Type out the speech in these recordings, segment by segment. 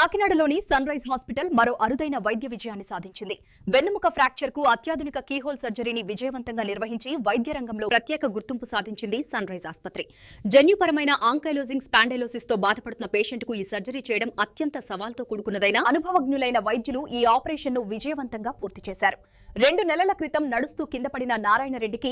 కాకినాడలోని sun rise hospital మరో అరుదైన వైద్య విజయాన్ని సాధించింది. వెన్నెముక ఫ్రాక్చర్కు అత్యాధునిక కీహోల్ సర్జరీని విజయవంతంగా నిర్వహించి వైద్య రంగంలో ప్రత్యేక గుర్తింపు సాధించింది సన్ రైజ్ ఆసుపత్రి. జన్యుపరమైన ఆంకైలోజింగ్ స్పాండైలోసిస్తో బాధపడుతున్న పేషెంట్కు ఈ సర్జరీ చేయడం అత్యంత సవాల్తో కూడుకున్నదైన అనుభవజ్ఞులైన వైద్యులు ఈ ఆపరేషన్ను విజయవంతంగా పూర్తి చేశారు. రెండు నెలల క్రితం నడుస్తూ కింద పడిన నారాయణ రెడ్డికి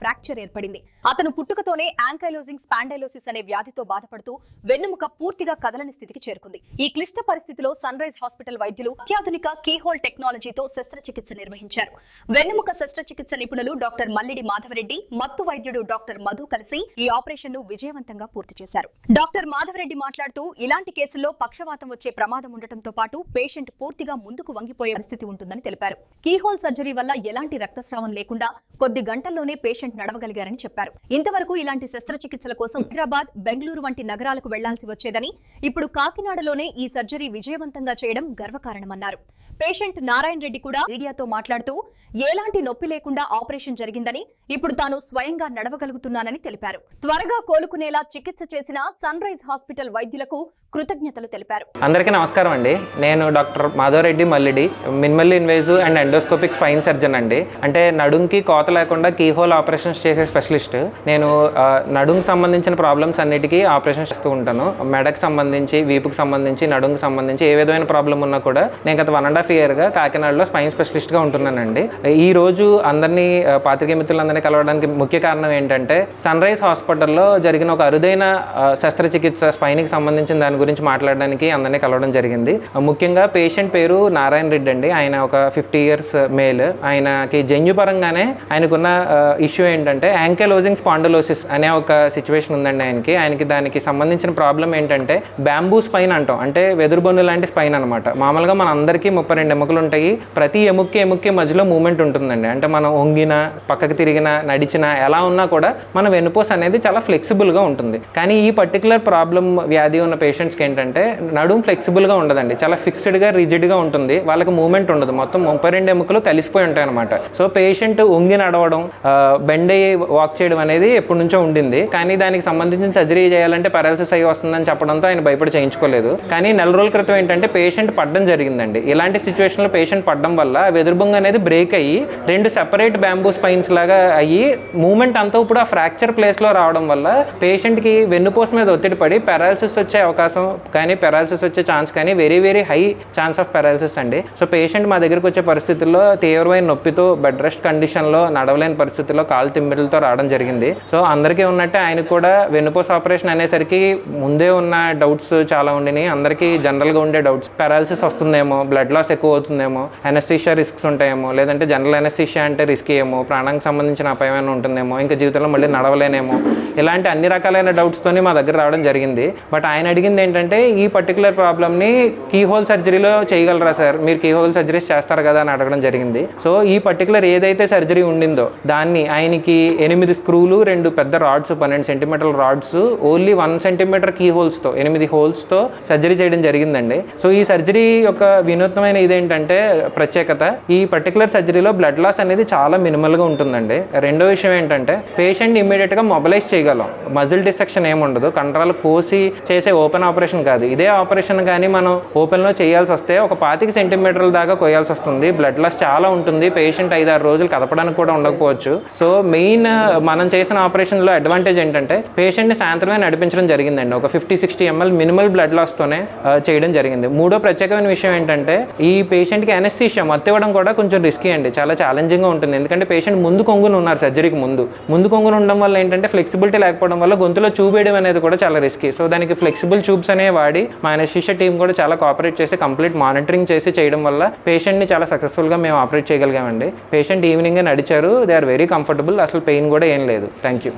ఫ్రాక్చర్ ఏర్పడింది. అతను పుట్టుకతోనే యాంకైలోజింగ్ స్పాండైలోసిస్ అనే వ్యాధితో బాధపడుతూ వెన్నుముక పూర్తిగా కదలని స్థితికి చేరుకుంది. ఈ క్లిష్ట పరిస్థితిలో సన్ రైజ్ హాస్పిటల్ వైద్యులు అత్యాధునిక కీహోల్ టెక్నాలజీతో శస్త్రచికిత్స నిర్వహించారు. వెన్నుముక శస్త్రచికిత్స నిపుణులు డాక్టర్ మల్లిడి మాధవరెడ్డి మత్తు వైద్యుడు డాక్టర్ మధు కలిసి ఈ ఆపరేషన్ను విజయవంతంగా పూర్తి చేశారు. డాక్టర్ మాధవరెడ్డి మాట్లాడుతూ ఇలాంటి కేసుల్లో పక్షవాతం వచ్చే ప్రమాదం ఉండటంతో పాటు పేషెంట్ పూర్తిగా ముందుకు వంగిపోయే పరిస్థితి ఉంటుందని తెలిపారు. కీహోల్ సర్జరీ వల్ల ఎలాంటి రక్తస్రావం లేకుండా కొద్ది గంటల్లోనే పేషెంట్ నడవగలిగారని చెప్పారు. ఇంతవరకు ఇలాంటి శస్త్రచికిత్సల కోసం హైదరాబాద్ బెంగళూరు వంటి నగరాలకు వెళ్ళాల్సి వచ్చేదని ఇప్పుడు కాకినాడలోనే ఈ సర్జరీ విజయవంతంగా చేయడం గర్వకారణమన్నారు. పేషెంట్ నారాయణ రెడ్డి కూడా మీడియాతో మాట్లాడుతూ ఎలాంటి నొప్పి లేకుండా ఆపరేషన్ జరిగిందని ఇప్పుడు తాను స్వయంగా నడవగలుగుతున్నానని తెలిపారు. త్వరగా కోలుకునేలా చికిత్స చేసిన సన్ రైజ్ హాస్పిటల్ వైద్యులకు కృతజ్ఞతలు తెలిపారు. అందరికీ నమస్కారం అండి. నేను doctor Madhava Reddy Mallidi minimal invasive and endoscopic spine surgeon అండి. అంటే నడుంకి కోత లేకుండా కీహోల్ ఆపరేషన్స్ చేసే స్పెషలిస్ట్. నేను నడుంకి సంబంధించిన ప్రాబ్లమ్స్ అన్నిటికీ ఆపరేషన్ చేస్తూ ఉంటాను. మెడకు సంబంధించి వీపుకి సంబంధించి నడుంకి సంబంధించి ఏ విధమైన ప్రాబ్లం ఉన్నా కూడా నేను గత వన్ అండ్ హాఫ్ ఇయర్గా కాకినాడలో స్పైన్ స్పెషలిస్ట్గా ఉంటున్నానండి. ఈ రోజు అందరినీ ఆ, మిత్రులందరినీ కలవడానికి ముఖ్య కారణం ఏంటంటే సన్ రైజ్ హాస్పిటల్లో జరిగిన ఒక అరుదైన శస్త్రచికిత్స స్పైన్కి సంబంధించిన దాని గురించి మాట్లాడడానికి అందరినీ కలవడం జరిగింది. ముఖ్యంగా పేషెంట్ పేరు నారాయణ రెడ్డి అండి. ఆయన ఒక ఫిఫ్టీ ఇయర్స్ మేల్. ఆయనకి జన్యుపరంగానే ఆయనకున్న ఇష్యూ ఏంటంటే యాంకెలోజింగ్ స్పాండలోసిస్ అనే ఒక సిచ్యువేషన్ ఉందండి ఆయనకి. ఆయనకి దానికి సంబంధించిన ప్రాబ్లం ఏంటంటే బ్యాంబూ స్పైన్ అంటాం. అంటే వెదురుబొన్ను లాంటి స్పైన్ అనమాట మామూలుగా మన అందరికీ ముప్పై రెండు ఎముకలు ఉంటాయి. ప్రతి ఎముక్కి ఎముక్కి మధ్యలో మూమెంట్ ఉంటుందండి. అంటే మనం వంగిన పక్కకి తిరిగిన నడిచిన ఎలా ఉన్నా కూడా మన వెనుపోస్ అనేది చాలా ఫ్లెక్సిబుల్గా ఉంటుంది. కానీ ఈ పర్టికులర్ ప్రాబ్లం వ్యాధి ఉన్న పేషెంట్స్కి ఏంటంటే నడుం ఫ్లెక్సిబుల్గా ఉండదండి. చాలా ఫిక్స్డ్గా రిజిడ్గా ఉంటుంది. వాళ్ళకి మూమెంట్ ఉండదు. మొత్తం ముప్పై రెండు ఎముకలు కలిసిపోయి ఉంటాయి అనమాట సో పేషెంట్ ఉంగి నడవడం బెండ్ అయ్యి వాక్ చేయడం అనేది ఎప్పటి నుంచో ఉండింది. కానీ దానికి సంబంధించిన సర్జరీ చేయాలంటే పారాలసిస్ అయ్యి వస్తుందని చెప్పడంతో ఆయన భయపడి చేయించుకోలేదు. కానీ నెల రోజుల క్రితం ఏంటంటే పేషెంట్ పడడం జరిగిందండి. ఇలాంటి సిచ్యువేషన్లో పేషెంట్ పడడం వల్ల వెదురుబొంగ అనేది బ్రేక్ అయ్యి రెండు సెపరేట్ బ్యాంబూ స్పైన్స్ లాగా అయ్యి మూమెంట్ అంతా ఇప్పుడు ఆ ఫ్రాక్చర్ ప్లేస్లో రావడం వల్ల పేషెంట్కి వెన్నుపోస మీద ఒత్తిడి పడి పారాలసిస్ వచ్చే అవకాశం కానీ పారాలసిస్ వచ్చే ఛాన్స్ కానీ very very high chance of paralysis అండి. సో పేషెంట్ మా దగ్గరకు వచ్చే పరిస్థితుల్లో తీవ్రమైన నొప్పితో బెడ్ రెస్ట్ కండిషన్లో నడవలేని పరిస్థితిలో కాలు తిమ్మిడిలతో రావడం జరిగింది. సో అందరికీ ఉన్నట్టే ఆయనకు కూడా వెన్నుపోస్ ఆపరేషన్ అనేసరికి ముందే ఉన్న డౌట్స్ చాలా ఉండినాయి. అందరికీ జనరల్గా ఉండే డౌట్స్ పారాలసిస్ వస్తుందేమో బ్లడ్ లాస్ ఎక్కువ అవుతుందేమో ఎనస్థీషియా రిస్క్స్ ఉంటాయేమో లేదంటే జనరల్ ఎనస్థీషియా అంటే రిస్క్ ఏమో ప్రాణానికి సంబంధించిన అపాయమైనా ఉంటుందేమో ఇంకా జీవితంలో మళ్ళీ నడవలేనేమో ఇలాంటి అన్ని రకాలైన డౌట్స్తోని మా దగ్గర రావడం జరిగింది. బట్ ఆయన అడిగింది ఏంటంటే ఈ పర్టికులర్ ప్రాబ్లమ్ని కీ హోల్ సర్జరీలో చేయగలరా సార్? మీరు కీ హోల్ సర్జరీస్ చేస్తారు కదా అని అడగడం జరిగింది. సో ఈ పర్టికులర్ ఏదైతే సర్జరీ ఉండిందో దాన్ని ఆయనకి ఎనిమిది స్క్రూలు రెండు పెద్ద రాడ్స్ పన్నెండు సెంటీమీటర్ల rods only one centimetre key హోల్స్తో ఎనిమిది హోల్స్తో సర్జరీ చేయడం జరిగిందండి. సో ఈ సర్జరీ యొక్క వినూత్నమైన ఇదేంటంటే ప్రత్యేకత ఈ పర్టికులర్ సర్జరీలో బ్లడ్ లాస్ అనేది చాలా మినిమల్గా ఉంటుందండి. రెండో విషయం ఏంటంటే పేషెంట్ ఇమీడియట్గా మొబలైజ్ చేయగలం. మజిల్ డిసెక్షన్ ఏముండదు కండరాలు కోసి చేసే ఓపెన్ ఆపరేషన్ కాదు. ఇదే ఆపరేషన్ కానీ మనం ఓపెన్లో చేయాల్సి వస్తే ఒక పాతిక సెంటీమీటర్ల దాకా కొయ్యాల్సి వస్తుంది. బ్లడ్ లాస్ చాలా చాలా ఉంటుంది. పేషెంట్ ఐదు ఆరు రోజులు కదపడానికి కూడా ఉండకపోవచ్చు. సో మెయిన్ uh, మనం చేసిన ఆపరేషన్లో అడ్వాంటేజ్ ఏంటంటే పేషెంట్ని సాయంత్రమే నడిపించడం జరిగిందండి. ఒక fifty sixty ML minimal blood లాస్తోనే చేయడం జరిగింది. మూడో ప్రత్యేకమైన విషయం ఏంటంటే ఈ పేషెంట్కి అనెస్థీషియా మత్తు ఇవ్వడం కూడా కొంచెం రిస్కీ అండి. చాలా ఛాలెంజింగ్గా ఉంటుంది. ఎందుకంటే పేషెంట్ ముందు కొంగుని ఉన్నారు సర్జరీకి ముందు. ముందు కొంగుని ఉండడం వల్ల ఏంటంటే ఫ్లెక్సిబిలిటీ లేకపోవడం వల్ల గొంతులో చూపేయడం అనేది కూడా చాలా రిస్కీ సో దానికి ఫ్లెక్సిబుల్ ట్యూబ్స్ అనేవి వాడి మా అనెస్థీషియా టీం కూడా చాలా కోఆపరేట్ చేసి కంప్లీట్ మానిటరింగ్ చేసి చేయడం వల్ల పేషెంట్ని చాలా సక్సెస్ఫుల్గా మేము ఆపరేట్ చేయగలిగామండి. పేషెంట్ ఈవినింగ్ నడిచారు. దే ఆర్ వెరీ కంఫర్టబుల్ అసలు పెయిన్ కూడా ఏం లేదు. Thank you